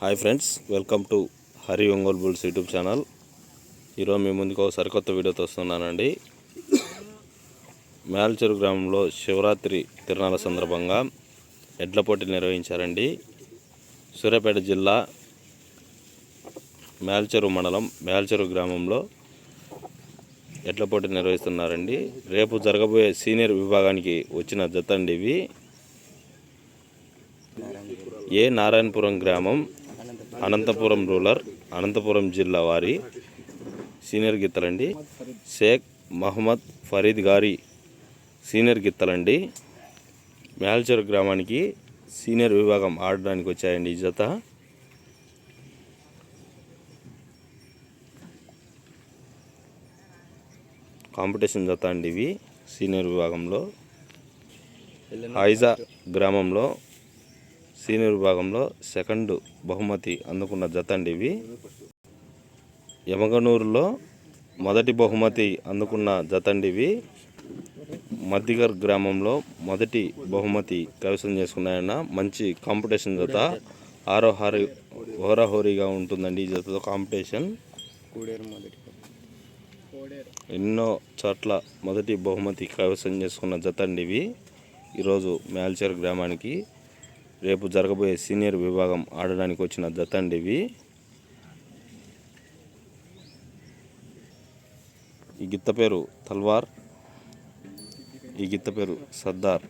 Hi friends welcome to Hari Ongole bulls YouTube channel ఈరోజు మీ ముందుకు ఒక సరికొత్త వీడియోతో వస్తున్నానండి. మేల్చెరు గ్రామంలో శివరాత్రి తిరునాళ్ళ సందర్భంగా ఎడ్ల పోటీలు నిర్వహించారండి. సూర్యాపేట జిల్లా మేల్చెరు మండలం మేల్చెరు గ్రామంలో ఎడ్ల పోటీ నిర్వహిస్తున్నారండి. రేపు జరగబోయే సీనియర్ విభాగానికి వచ్చిన జతండి ఇవి. ఏ నారాయణపురం గ్రామం అనంతపురం రూరల్ అనంతపురం జిల్లా వారి సీనియర్ గీతలండి షేక్ మహమ్మద్ ఫరీద్ గారి సీనియర్ గిత్తలండి. మేల్చర్ గ్రామానికి సీనియర్ విభాగం ఆడడానికి వచ్చాయండి ఈ జత. కాంపిటీషన్ జత అండి ఇవి సీనియర్ విభాగంలో. హైజా గ్రామంలో సీనియర్ విభాగంలో సెకండ్ బహుమతి అందుకున్న జత అండి ఇవి. యమగనూరులో మొదటి బహుమతి అందుకున్న జత అండి ఇవి. మద్దిగర్ గ్రామంలో మొదటి బహుమతి కైవసం చేసుకున్నాయన్న మంచి కాంపిటీషన్ జత. ఆరోహారి హోరాహోరీగా ఉంటుందండి ఈ జతతో కాంపిటీషన్. ఎన్నో చోట్ల మొదటి బహుమతి కైవసం చేసుకున్న జత అండి ఇవి. ఈరోజు మేల్చేర్ గ్రామానికి రేపు జరగబోయే సీనియర్ విభాగం ఆడడానికి వచ్చిన జత అండి ఈ గిత్త పేరు తల్వార్ ఈ గిత్త పేరు సర్దార్.